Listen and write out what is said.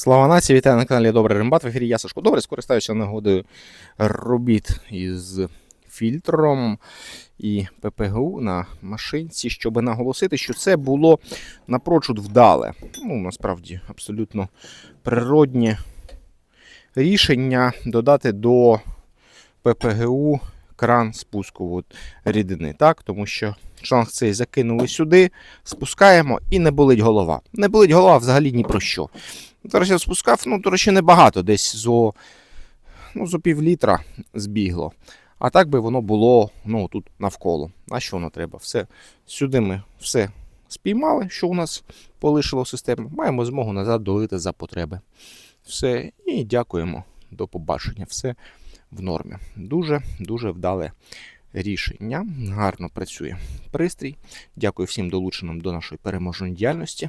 Слава нації, вітаю на каналі Добрий Рембат. В ефірі я Сашко Добре, скористаюся нагодою робіт із фільтром і ППГУ на машинці, щоб наголосити, що це було напрочуд вдале. Ну, насправді, абсолютно природнє рішення додати до ППГУ кран спуску от, рідини. Так? Тому що шланг цей закинули сюди, спускаємо і не болить голова. Не болить голова взагалі ні про що. До речі, спускав, ну, до речі, небагато, десь зо, ну, зо пів літра збігло. А так би воно було ну, тут навколо. А що воно треба? Все. Сюди ми все спіймали, що у нас полишило систему. Маємо змогу назад долити за потреби. Все. І дякуємо. До побачення. Все в нормі. Дуже дуже вдале рішення. Гарно працює пристрій. Дякую всім долученим до нашої переможної діяльності.